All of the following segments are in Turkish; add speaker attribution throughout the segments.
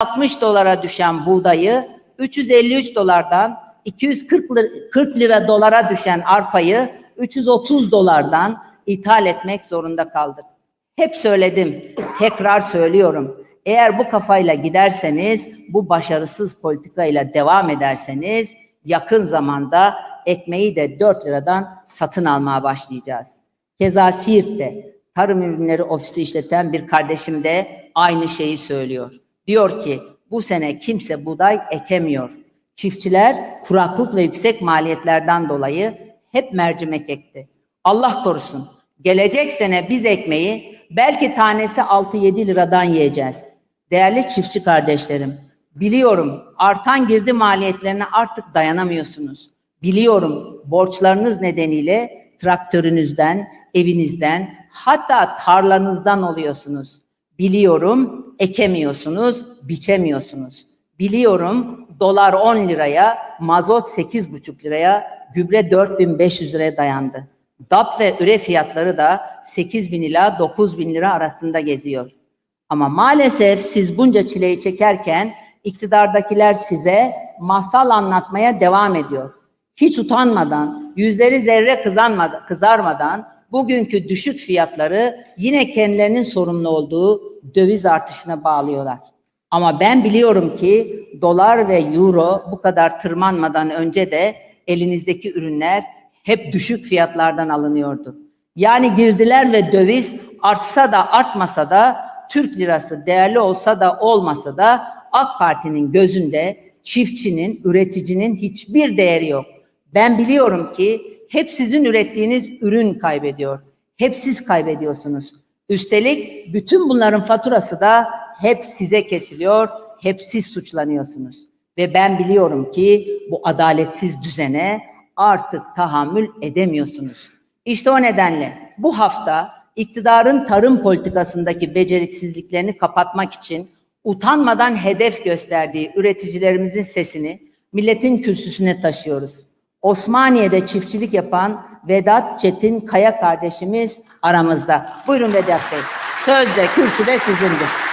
Speaker 1: 60 dolara düşen buğdayı 353 dolardan 240 lir- 40 lira dolara düşen arpayı 330 dolardan ithal etmek zorunda kaldık. Hep söyledim, tekrar söylüyorum. Eğer bu kafayla giderseniz, bu başarısız politikayla devam ederseniz yakın zamanda ekmeği de 4 liradan satın almaya başlayacağız. Keza Siirt'te tarım ürünleri ofisi işleten bir kardeşim de aynı şeyi söylüyor. Diyor ki bu sene kimse buğday ekemiyor. Çiftçiler kuraklık ve yüksek maliyetlerden dolayı hep mercimek ekti. Allah korusun. Gelecek sene biz ekmeği belki tanesi 6-7 liradan yiyeceğiz. Değerli çiftçi kardeşlerim, biliyorum artan girdi maliyetlerine artık dayanamıyorsunuz. Biliyorum borçlarınız nedeniyle traktörünüzden, evinizden, hatta tarlanızdan oluyorsunuz. Biliyorum ekemiyorsunuz, biçemiyorsunuz. Biliyorum dolar 10 liraya, mazot 8,5 liraya, gübre 4500 liraya dayandı. DAP ve üre fiyatları da 8 bin ila 9 bin lira arasında geziyor. Ama maalesef siz bunca çileyi çekerken iktidardakiler size masal anlatmaya devam ediyor. Hiç utanmadan, yüzleri zerre kızarmadan bugünkü düşük fiyatları yine kendilerinin sorumlu olduğu döviz artışına bağlıyorlar. Ama ben biliyorum ki dolar ve euro bu kadar tırmanmadan önce de elinizdeki ürünler hep düşük fiyatlardan alınıyordu. Yani girdiler ve döviz artsa da artmasa da Türk lirası değerli olsa da olmasa da AK Parti'nin gözünde çiftçinin, üreticinin hiçbir değeri yok. Ben biliyorum ki hep sizin ürettiğiniz ürün kaybediyor. Hep siz kaybediyorsunuz. Üstelik bütün bunların faturası da hep size kesiliyor, hep siz suçlanıyorsunuz. Ve ben biliyorum ki bu adaletsiz düzene artık tahammül edemiyorsunuz. İşte o nedenle bu hafta iktidarın tarım politikasındaki beceriksizliklerini kapatmak için utanmadan hedef gösterdiği üreticilerimizin sesini milletin kürsüsüne taşıyoruz. Osmaniye'de çiftçilik yapan Vedat Çetin Kaya kardeşimiz aramızda. Buyurun Vedat Bey. Söz de kürsü de sizindir.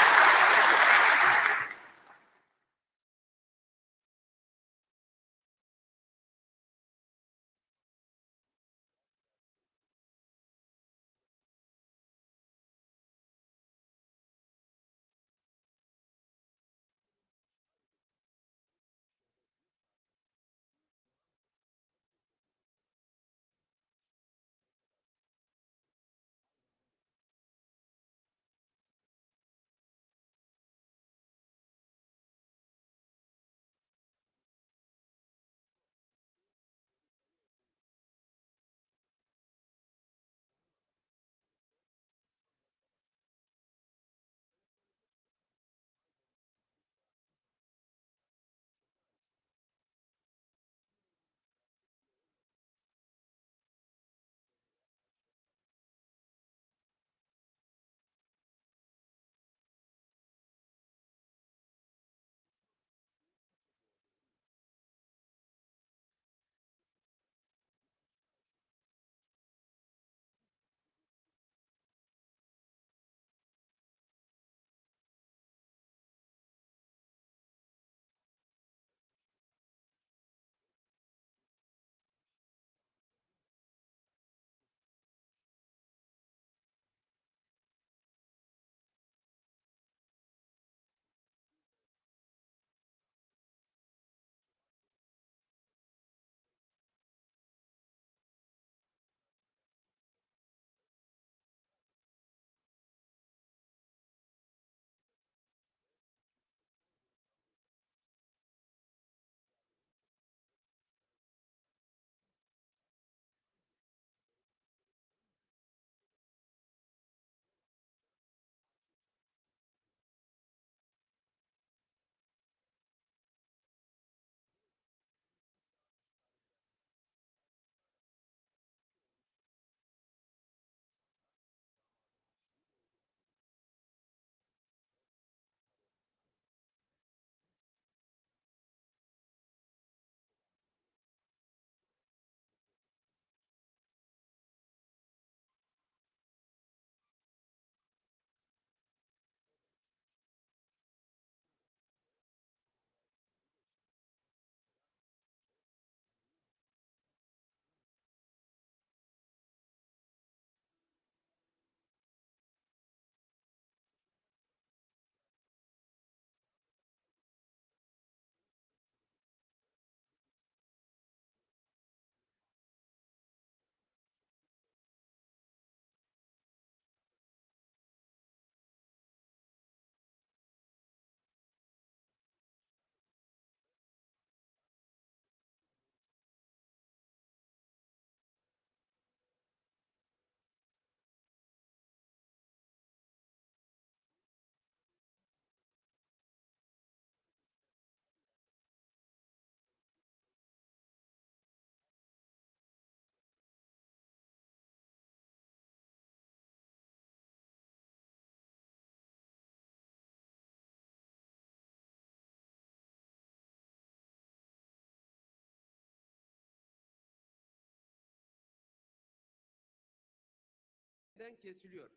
Speaker 2: Ödemeden kesiliyor.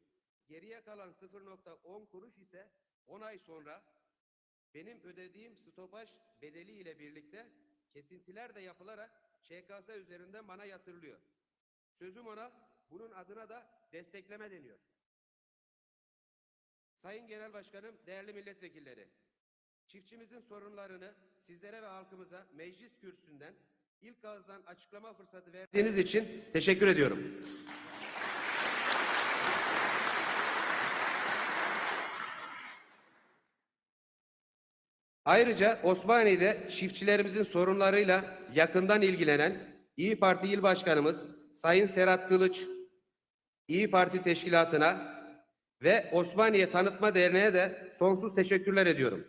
Speaker 2: Geriye kalan 0.10 kuruş ise 10 ay sonra benim ödediğim stopaj bedeli ile birlikte kesintiler de yapılarak ÇKS üzerinden bana yatırılıyor. Sözüm ona bunun adına da destekleme deniyor. Sayın Genel Başkanım, değerli milletvekilleri, çiftçimizin sorunlarını sizlere ve halkımıza meclis kürsüsünden ilk ağızdan açıklama fırsatı verdiğiniz için teşekkür ediyorum. Ayrıca Osmaniye'de çiftçilerimizin sorunlarıyla yakından ilgilenen İyi Parti İl Başkanımız Sayın Serhat Kılıç, İyi Parti Teşkilatı'na ve Osmaniye Tanıtma Derneği'ne de sonsuz teşekkürler ediyorum.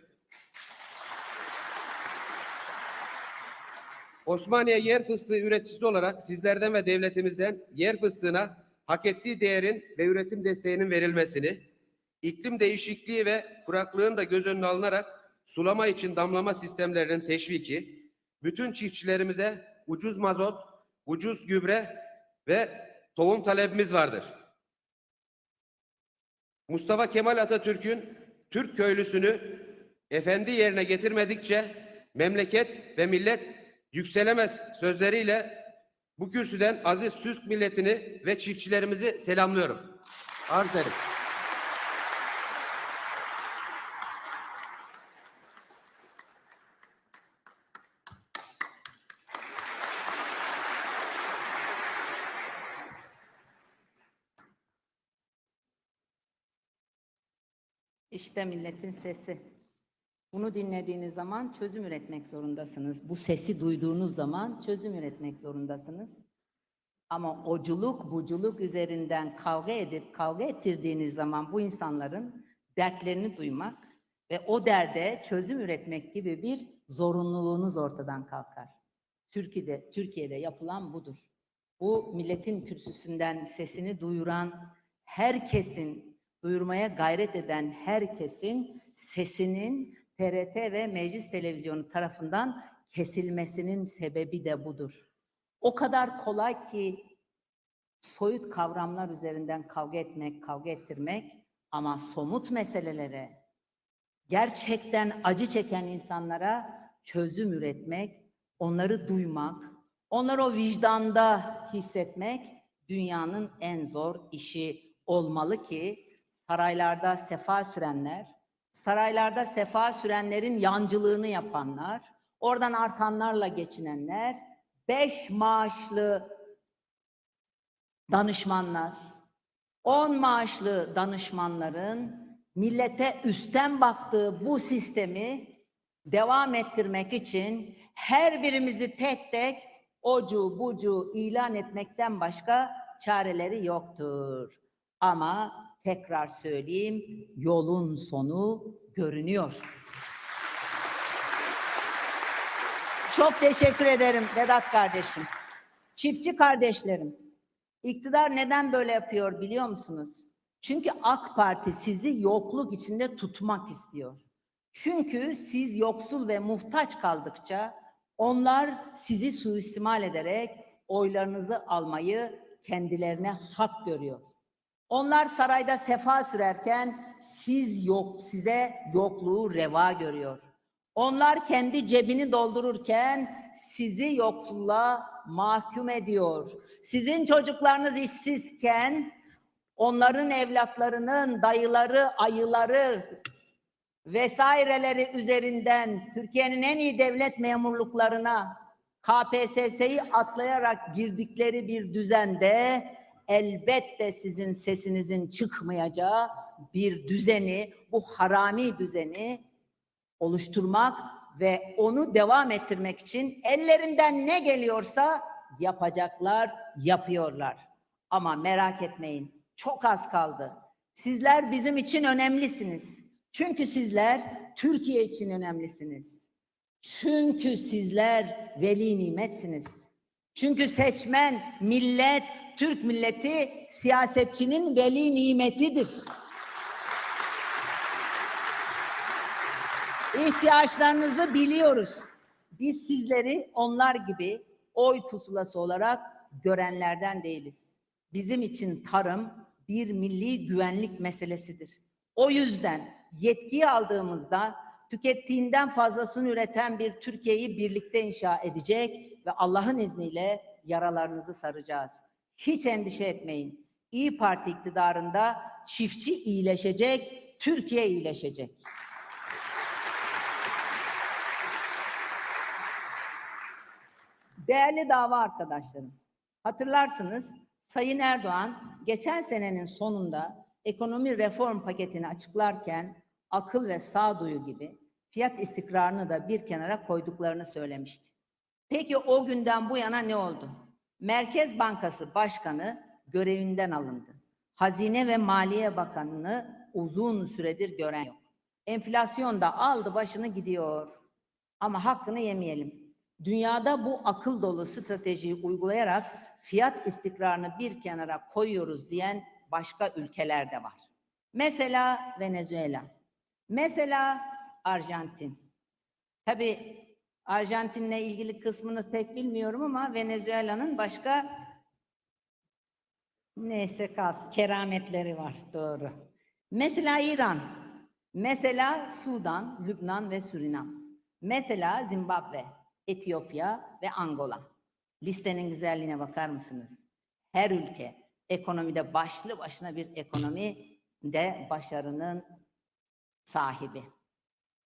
Speaker 2: Osmaniye yer fıstığı üreticisi olarak sizlerden ve devletimizden yer fıstığına hak ettiği değerin ve üretim desteğinin verilmesini, iklim değişikliği ve kuraklığın da göz önüne alınarak sulama için damlama sistemlerinin teşviki, bütün çiftçilerimize ucuz mazot, ucuz gübre ve tohum talebimiz vardır. Mustafa Kemal Atatürk'ün Türk köylüsünü efendi yerine getirmedikçe memleket ve millet yükselemez sözleriyle bu kürsüden aziz Türk milletini ve çiftçilerimizi selamlıyorum. Arz ederim.
Speaker 1: İşte milletin sesi. Bunu dinlediğiniz zaman çözüm üretmek zorundasınız. Bu sesi duyduğunuz zaman çözüm üretmek zorundasınız. Ama oculuk, buculuk üzerinden kavga edip kavga ettirdiğiniz zaman bu insanların dertlerini duymak ve o derde çözüm üretmek gibi bir zorunluluğunuz ortadan kalkar. Türkiye'de Türkiye'de yapılan budur. Bu milletin kürsüsünden sesini duyuran herkesin duyurmaya gayret eden herkesin sesinin TRT ve Meclis Televizyonu tarafından kesilmesinin sebebi de budur. O kadar kolay ki soyut kavramlar üzerinden kavga etmek, kavga ettirmek ama somut meselelere, gerçekten acı çeken insanlara çözüm üretmek, onları duymak, onları o vicdanda hissetmek dünyanın en zor işi olmalı ki saraylarda sefa sürenler, saraylarda sefa sürenlerin yancılığını yapanlar, oradan artanlarla geçinenler, beş maaşlı danışmanlar, on maaşlı danışmanların millete üstten baktığı bu sistemi devam ettirmek için her birimizi tek tek ocu bucu ilan etmekten başka çareleri yoktur. Ama tekrar söyleyeyim yolun sonu görünüyor. Çok teşekkür ederim Vedat kardeşim. Çiftçi kardeşlerim. İktidar neden böyle yapıyor biliyor musunuz? Çünkü AK Parti sizi yokluk içinde tutmak istiyor. Çünkü siz yoksul ve muhtaç kaldıkça onlar sizi suistimal ederek oylarınızı almayı kendilerine hak görüyor. Onlar sarayda sefa sürerken siz yok size yokluğu reva görüyor. Onlar kendi cebini doldururken sizi yoksulluğa mahkum ediyor. Sizin çocuklarınız işsizken onların evlatlarının dayıları, ayıları vesaireleri üzerinden Türkiye'nin en iyi devlet memurluklarına KPSS'yi atlayarak girdikleri bir düzende elbette sizin sesinizin çıkmayacağı bir düzeni, bu harami düzeni oluşturmak ve onu devam ettirmek için ellerinden ne geliyorsa yapacaklar, yapıyorlar. Ama merak etmeyin, çok az kaldı. Sizler bizim için önemlisiniz. Çünkü sizler Türkiye için önemlisiniz. Çünkü sizler veli nimetsiniz. Çünkü seçmen, millet, Türk milleti siyasetçinin veli nimetidir. İhtiyaçlarınızı biliyoruz. Biz sizleri onlar gibi oy pusulası olarak görenlerden değiliz. Bizim için tarım, bir milli güvenlik meselesidir. O yüzden yetkiyi aldığımızda tükettiğinden fazlasını üreten bir Türkiye'yi birlikte inşa edecek ve Allah'ın izniyle yaralarınızı saracağız. Hiç endişe etmeyin. İyi Parti iktidarında çiftçi iyileşecek, Türkiye iyileşecek. Değerli dava arkadaşlarım, hatırlarsınız Sayın Erdoğan geçen senenin sonunda ekonomi reform paketini açıklarken akıl ve sağduyu gibi fiyat istikrarını da bir kenara koyduklarını söylemişti. Peki o günden bu yana ne oldu? Merkez Bankası Başkanı görevinden alındı. Hazine ve Maliye Bakanı'nı uzun süredir gören yok. Enflasyon da aldı başını gidiyor. Ama hakkını yemeyelim. Dünyada bu akıl dolu stratejiyi uygulayarak fiyat istikrarını bir kenara koyuyoruz diyen başka ülkeler de var. Mesela Venezuela. Mesela Arjantin. Tabii Arjantin'le ilgili kısmını pek bilmiyorum ama Venezuela'nın başka neyse kas kerametleri var doğru. Mesela İran, mesela Sudan, Lübnan ve Surinam. Mesela Zimbabwe, Etiyopya ve Angola. Listenin güzelliğine bakar mısınız? Her ülke ekonomide başlı başına bir ekonomi de başarının sahibi.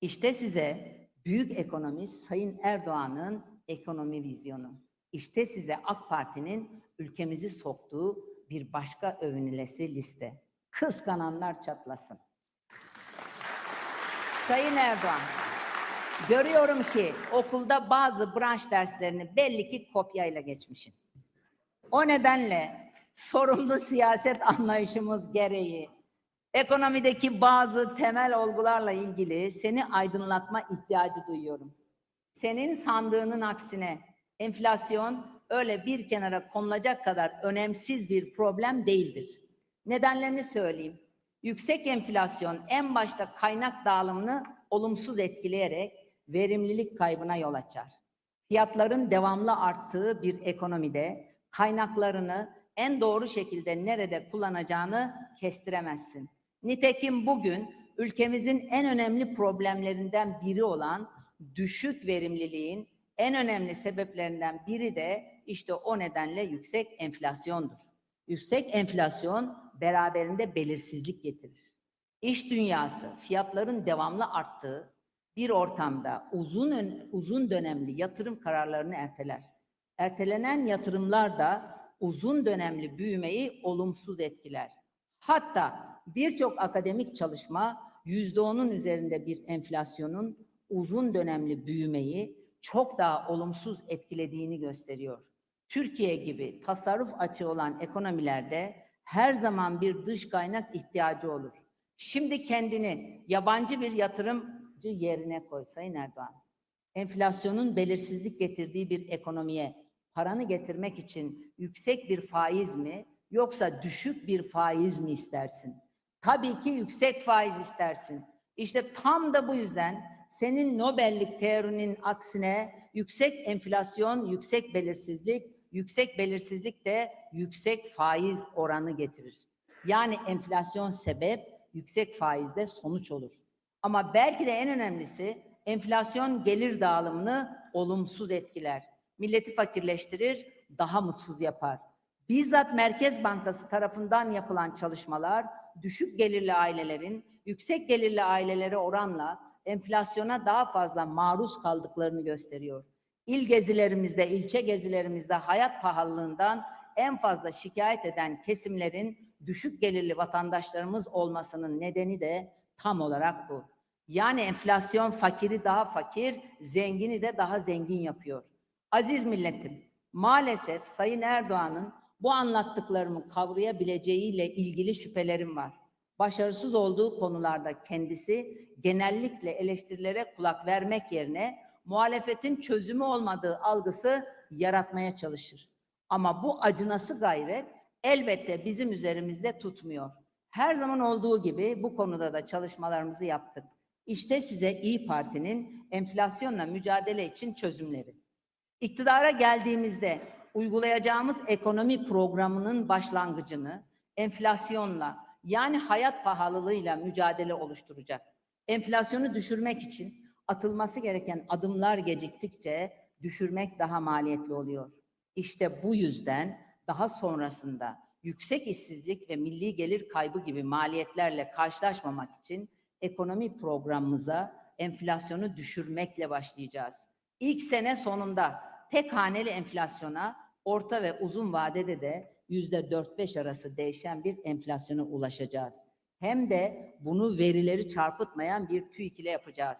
Speaker 1: İşte size büyük ekonomist Sayın Erdoğan'ın ekonomi vizyonu. İşte size AK Parti'nin ülkemizi soktuğu bir başka övünülesi liste. Kıskananlar çatlasın. Sayın Erdoğan, görüyorum ki okulda bazı branş derslerini belli ki kopyayla geçmişsin. O nedenle sorumlu siyaset anlayışımız gereği ekonomideki bazı temel olgularla ilgili seni aydınlatma ihtiyacı duyuyorum. Senin sandığının aksine enflasyon öyle bir kenara konulacak kadar önemsiz bir problem değildir. Nedenlerini söyleyeyim. Yüksek enflasyon en başta kaynak dağılımını olumsuz etkileyerek verimlilik kaybına yol açar. Fiyatların devamlı arttığı bir ekonomide kaynaklarını en doğru şekilde nerede kullanacağını kestiremezsin. Nitekim bugün ülkemizin en önemli problemlerinden biri olan düşük verimliliğin en önemli sebeplerinden biri de işte o nedenle yüksek enflasyondur. Yüksek enflasyon beraberinde belirsizlik getirir. İş dünyası fiyatların devamlı arttığı bir ortamda uzun uzun dönemli yatırım kararlarını erteler. Ertelenen yatırımlar da uzun dönemli büyümeyi olumsuz etkiler. Hatta birçok akademik çalışma yüzde onun üzerinde bir enflasyonun uzun dönemli büyümeyi çok daha olumsuz etkilediğini gösteriyor. Türkiye gibi tasarruf açığı olan ekonomilerde her zaman bir dış kaynak ihtiyacı olur. Şimdi kendini yabancı bir yatırımcı yerine koy Sayın Erdoğan. Enflasyonun belirsizlik getirdiği bir ekonomiye paranı getirmek için yüksek bir faiz mi yoksa düşük bir faiz mi istersin? Tabii ki yüksek faiz istersin. İşte tam da bu yüzden senin Nobel'lik teorinin aksine yüksek enflasyon, yüksek belirsizlik, yüksek belirsizlik de yüksek faiz oranı getirir. Yani enflasyon sebep, yüksek faiz de sonuç olur. Ama belki de en önemlisi enflasyon gelir dağılımını olumsuz etkiler. Milleti fakirleştirir, daha mutsuz yapar. Bizzat Merkez Bankası tarafından yapılan çalışmalar düşük gelirli ailelerin yüksek gelirli ailelere oranla enflasyona daha fazla maruz kaldıklarını gösteriyor. İl gezilerimizde, ilçe gezilerimizde hayat pahalılığından en fazla şikayet eden kesimlerin düşük gelirli vatandaşlarımız olmasının nedeni de tam olarak bu. Yani enflasyon fakiri daha fakir, zengini de daha zengin yapıyor. Aziz milletim, maalesef Sayın Erdoğan'ın bu anlattıklarımı kavrayabileceğiyle ilgili şüphelerim var. Başarısız olduğu konularda kendisi genellikle eleştirilere kulak vermek yerine muhalefetin çözümü olmadığı algısı yaratmaya çalışır. Ama bu acınası gayret elbette bizim üzerimizde tutmuyor. Her zaman olduğu gibi bu konuda da çalışmalarımızı yaptık. İşte size İyi Parti'nin enflasyonla mücadele için çözümleri. İktidara geldiğimizde uygulayacağımız ekonomi programının başlangıcını enflasyonla yani hayat pahalılığıyla mücadele oluşturacak. Enflasyonu düşürmek için atılması gereken adımlar geciktikçe düşürmek daha maliyetli oluyor. İşte bu yüzden daha sonrasında yüksek işsizlik ve milli gelir kaybı gibi maliyetlerle karşılaşmamak için ekonomi programımıza enflasyonu düşürmekle başlayacağız. İlk sene sonunda tek haneli enflasyona orta ve uzun vadede de yüzde 4-5 arası değişen bir enflasyona ulaşacağız. Hem de bunu verileri çarpıtmayan bir TÜİK ile yapacağız.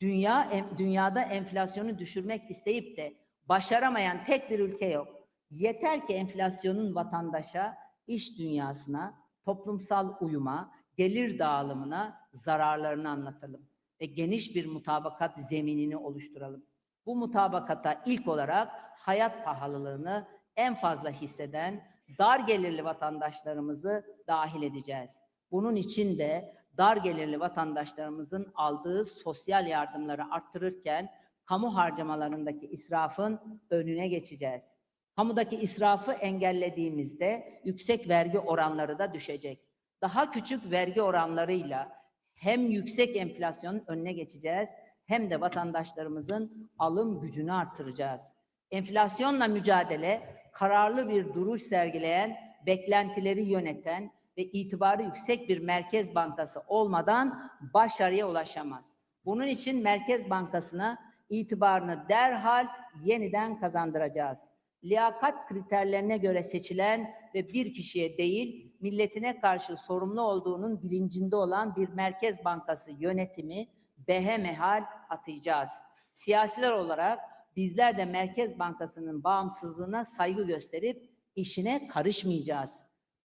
Speaker 1: Dünya em- dünyada enflasyonu düşürmek isteyip de başaramayan tek bir ülke yok. Yeter ki enflasyonun vatandaşa, iş dünyasına, toplumsal uyuma, gelir dağılımına zararlarını anlatalım ve geniş bir mutabakat zeminini oluşturalım. Bu mutabakata ilk olarak hayat pahalılığını en fazla hisseden dar gelirli vatandaşlarımızı dahil edeceğiz. Bunun için de dar gelirli vatandaşlarımızın aldığı sosyal yardımları arttırırken kamu harcamalarındaki israfın önüne geçeceğiz. Kamudaki israfı engellediğimizde yüksek vergi oranları da düşecek. Daha küçük vergi oranlarıyla hem yüksek enflasyonun önüne geçeceğiz hem de vatandaşlarımızın alım gücünü artıracağız. Enflasyonla mücadele kararlı bir duruş sergileyen, beklentileri yöneten ve itibarı yüksek bir merkez bankası olmadan başarıya ulaşamaz. Bunun için Merkez Bankası'na itibarını derhal yeniden kazandıracağız. Liyakat kriterlerine göre seçilen ve bir kişiye değil, milletine karşı sorumlu olduğunun bilincinde olan bir Merkez Bankası yönetimi behemehal atayacağız. Siyasiler olarak bizler de Merkez Bankası'nın bağımsızlığına saygı gösterip işine karışmayacağız.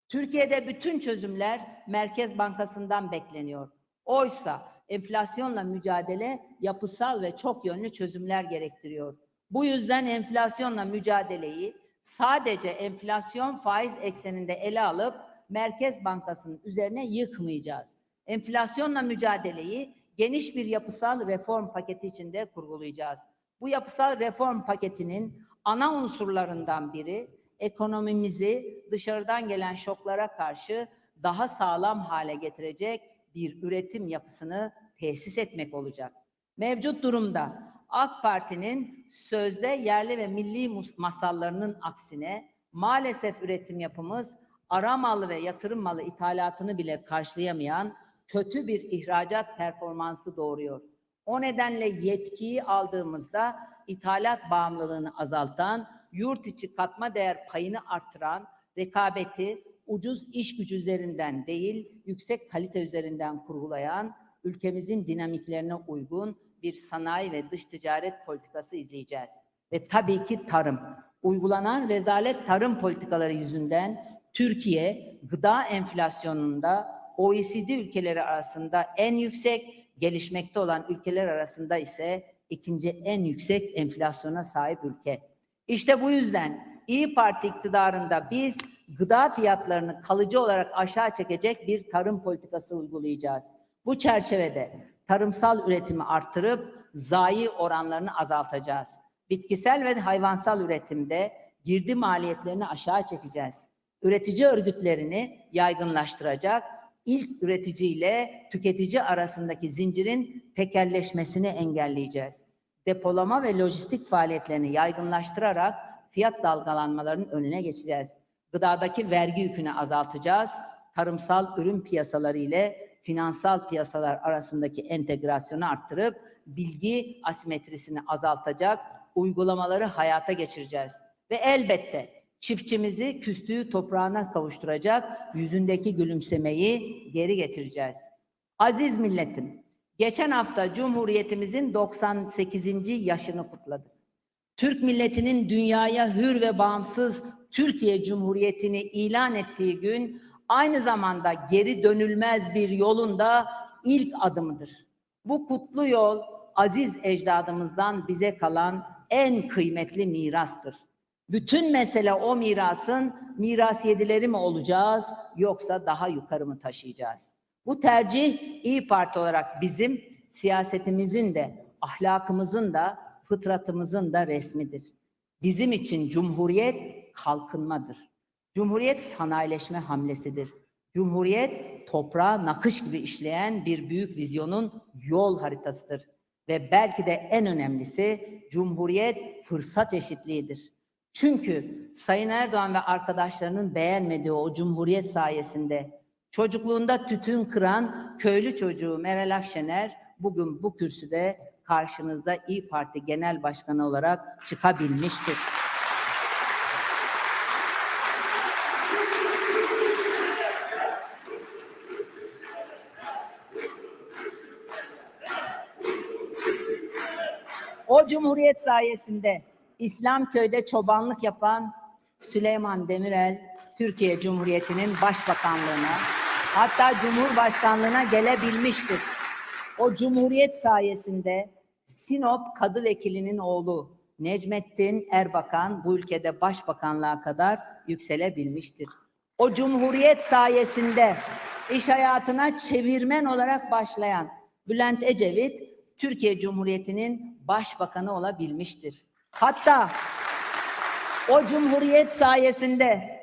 Speaker 1: Türkiye'de bütün çözümler Merkez Bankası'ndan bekleniyor. Oysa enflasyonla mücadele yapısal ve çok yönlü çözümler gerektiriyor. Bu yüzden enflasyonla mücadeleyi sadece enflasyon faiz ekseninde ele alıp Merkez Bankası'nın üzerine yıkmayacağız. Enflasyonla mücadeleyi geniş bir yapısal reform paketi içinde kurgulayacağız. Bu yapısal reform paketinin ana unsurlarından biri ekonomimizi dışarıdan gelen şoklara karşı daha sağlam hale getirecek bir üretim yapısını tesis etmek olacak. Mevcut durumda AK Parti'nin sözde yerli ve milli masallarının aksine maalesef üretim yapımız ara malı ve yatırım malı ithalatını bile karşılayamayan kötü bir ihracat performansı doğuruyor. O nedenle yetkiyi aldığımızda ithalat bağımlılığını azaltan, yurt içi katma değer payını artıran, rekabeti ucuz iş gücü üzerinden değil, yüksek kalite üzerinden kurgulayan, ülkemizin dinamiklerine uygun bir sanayi ve dış ticaret politikası izleyeceğiz. Ve tabii ki tarım. Uygulanan rezalet tarım politikaları yüzünden Türkiye gıda enflasyonunda OECD ülkeleri arasında en yüksek, gelişmekte olan ülkeler arasında ise ikinci en yüksek enflasyona sahip ülke. İşte bu yüzden İyi Parti iktidarında biz gıda fiyatlarını kalıcı olarak aşağı çekecek bir tarım politikası uygulayacağız. Bu çerçevede tarımsal üretimi artırıp zayi oranlarını azaltacağız. Bitkisel ve hayvansal üretimde girdi maliyetlerini aşağı çekeceğiz. Üretici örgütlerini yaygınlaştıracak, ilk üretici ile tüketici arasındaki zincirin tekerleşmesini engelleyeceğiz. Depolama ve lojistik faaliyetlerini yaygınlaştırarak fiyat dalgalanmalarının önüne geçeceğiz. Gıdadaki vergi yükünü azaltacağız. Tarımsal ürün piyasaları ile finansal piyasalar arasındaki entegrasyonu arttırıp bilgi asimetrisini azaltacak uygulamaları hayata geçireceğiz. Ve elbette çiftçimizi küstüğü toprağına kavuşturacak yüzündeki gülümsemeyi geri getireceğiz. Aziz milletim, geçen hafta Cumhuriyetimizin 98. yaşını kutladık. Türk milletinin dünyaya hür ve bağımsız Türkiye Cumhuriyeti'ni ilan ettiği gün aynı zamanda geri dönülmez bir yolun da ilk adımıdır. Bu kutlu yol aziz ecdadımızdan bize kalan en kıymetli mirastır. Bütün mesele o mirasın miras yedileri mi olacağız yoksa daha yukarı mı taşıyacağız? Bu tercih İyi Parti olarak bizim siyasetimizin de ahlakımızın da fıtratımızın da resmidir. Bizim için cumhuriyet kalkınmadır. Cumhuriyet sanayileşme hamlesidir. Cumhuriyet toprağa nakış gibi işleyen bir büyük vizyonun yol haritasıdır. Ve belki de en önemlisi Cumhuriyet fırsat eşitliğidir. Çünkü Sayın Erdoğan ve arkadaşlarının beğenmediği o Cumhuriyet sayesinde çocukluğunda tütün kıran köylü çocuğu Meral Akşener bugün bu kürsüde karşınızda İyi Parti Genel Başkanı olarak çıkabilmiştir. O Cumhuriyet sayesinde İslamköy'de çobanlık yapan Süleyman Demirel, Türkiye Cumhuriyeti'nin başbakanlığına, hatta Cumhurbaşkanlığına gelebilmiştir. O Cumhuriyet sayesinde Sinop Kadı Vekilinin oğlu Necmettin Erbakan bu ülkede başbakanlığa kadar yükselebilmiştir. O Cumhuriyet sayesinde iş hayatına çevirmen olarak başlayan Bülent Ecevit Türkiye Cumhuriyeti'nin başbakanı olabilmiştir. Hatta o Cumhuriyet sayesinde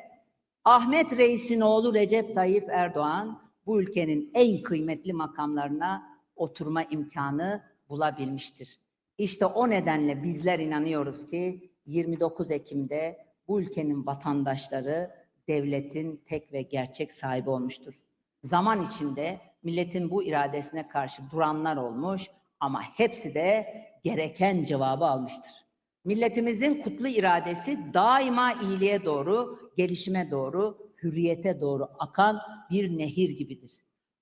Speaker 1: Ahmet Reis'in oğlu Recep Tayyip Erdoğan bu ülkenin en kıymetli makamlarına oturma imkanı bulabilmiştir. İşte o nedenle bizler inanıyoruz ki 29 Ekim'de bu ülkenin vatandaşları devletin tek ve gerçek sahibi olmuştur. Zaman içinde milletin bu iradesine karşı duranlar olmuş ama hepsi de gereken cevabı almıştır. Milletimizin kutlu iradesi daima iyiliğe doğru, gelişime doğru, hürriyete doğru akan bir nehir gibidir.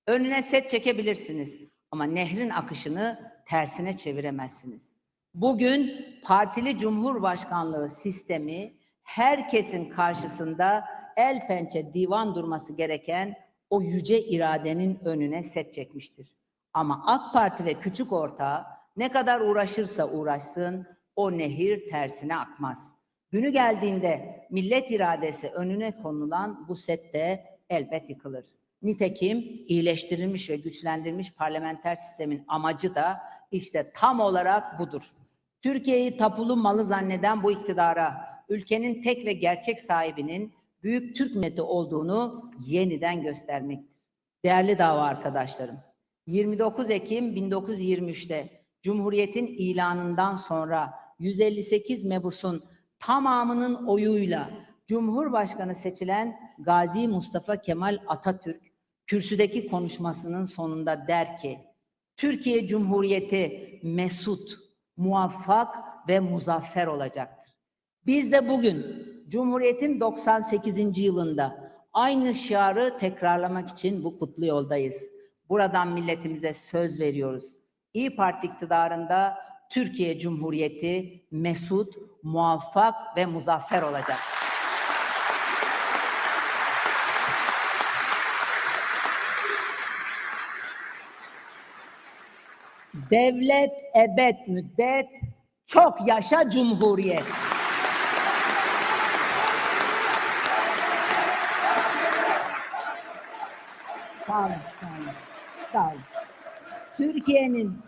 Speaker 1: Önüne set çekebilirsiniz ama nehrin akışını tersine çeviremezsiniz. Bugün partili cumhurbaşkanlığı sistemi herkesin karşısında el pençe divan durması gereken o yüce iradenin önüne set çekmiştir. Ama AK Parti ve küçük ortağı ne kadar uğraşırsa uğraşsın o nehir tersine akmaz. Günü geldiğinde millet iradesi önüne konulan bu sette elbet yıkılır. Nitekim iyileştirilmiş ve güçlendirilmiş parlamenter sistemin amacı da işte tam olarak budur. Türkiye'yi tapulu malı zanneden bu iktidara ülkenin tek ve gerçek sahibinin büyük Türk milleti olduğunu yeniden göstermektir. Değerli dava arkadaşlarım, 29 Ekim 1923'te Cumhuriyet'in ilanından sonra 158 mebusun tamamının oyuyla Cumhurbaşkanı seçilen Gazi Mustafa Kemal Atatürk kürsüdeki konuşmasının sonunda der ki Türkiye Cumhuriyeti mesut, muvaffak ve muzaffer olacaktır. Biz de bugün Cumhuriyet'in 98. yılında aynı şiarı tekrarlamak için bu kutlu yoldayız. Buradan milletimize söz veriyoruz. İyi Parti iktidarında Türkiye Cumhuriyeti mesut, muvaffak ve muzaffer olacak. Devlet ebed müddet, çok yaşa Cumhuriyet. Sağ olun, sağ olun, sağ olun. Türkiye'nin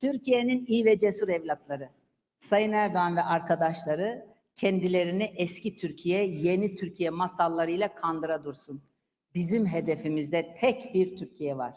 Speaker 1: Türkiye'nin iyi ve cesur evlatları, Sayın Erdoğan ve arkadaşları kendilerini eski Türkiye, yeni Türkiye masallarıyla kandıra dursun. Bizim hedefimizde tek bir Türkiye var.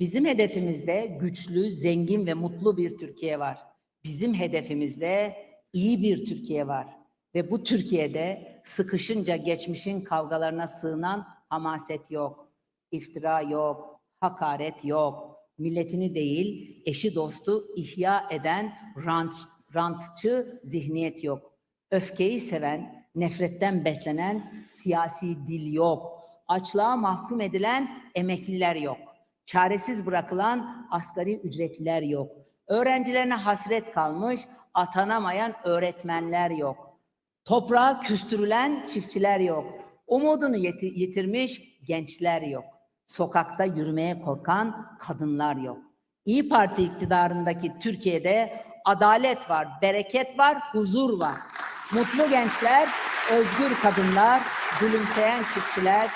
Speaker 1: Bizim hedefimizde güçlü, zengin ve mutlu bir Türkiye var. Bizim hedefimizde iyi bir Türkiye var. Ve bu Türkiye'de sıkışınca geçmişin kavgalarına sığınan hamaset yok, iftira yok, hakaret yok, milletini değil, eşi dostu ihya eden rant, rantçı zihniyet yok. Öfkeyi seven, nefretten beslenen siyasi dil yok. Açlığa mahkum edilen emekliler yok. Çaresiz bırakılan asgari ücretliler yok. Öğrencilerine hasret kalmış, atanamayan öğretmenler yok. Toprağa küstürülen çiftçiler yok. Umudunu yitirmiş gençler yok. Sokakta yürümeye korkan kadınlar yok. İyi Parti iktidarındaki Türkiye'de adalet var, bereket var, huzur var. Mutlu gençler, özgür kadınlar, gülümseyen çiftçiler,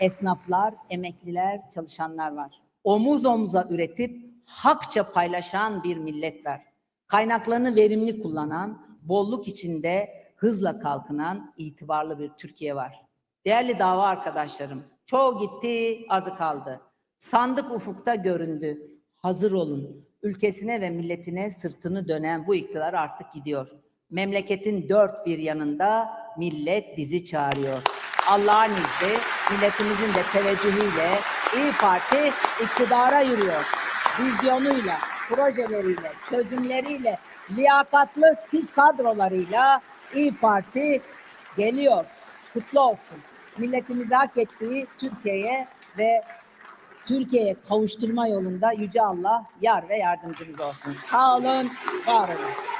Speaker 1: esnaflar, emekliler, çalışanlar var. Omuz omuza üretip hakça paylaşan bir millet var. Kaynaklarını verimli kullanan, bolluk içinde hızla kalkınan itibarlı bir Türkiye var. Değerli dava arkadaşlarım, çoğu gitti, azı kaldı. Sandık ufukta göründü. Hazır olun. Ülkesine ve milletine sırtını dönen bu iktidar artık gidiyor. Memleketin dört bir yanında millet bizi çağırıyor. Allah'ın izniyle milletimizin de teveccühüyle İyi Parti iktidara yürüyor. Vizyonuyla, projeleriyle, çözümleriyle, liyakatlı siz kadrolarıyla İyi Parti geliyor. Kutlu olsun. Milletimize hak ettiği Türkiye'ye ve Türkiye'ye kavuşturma yolunda Yüce Allah yar ve yardımcımız olsun. Sağ olun, var olun.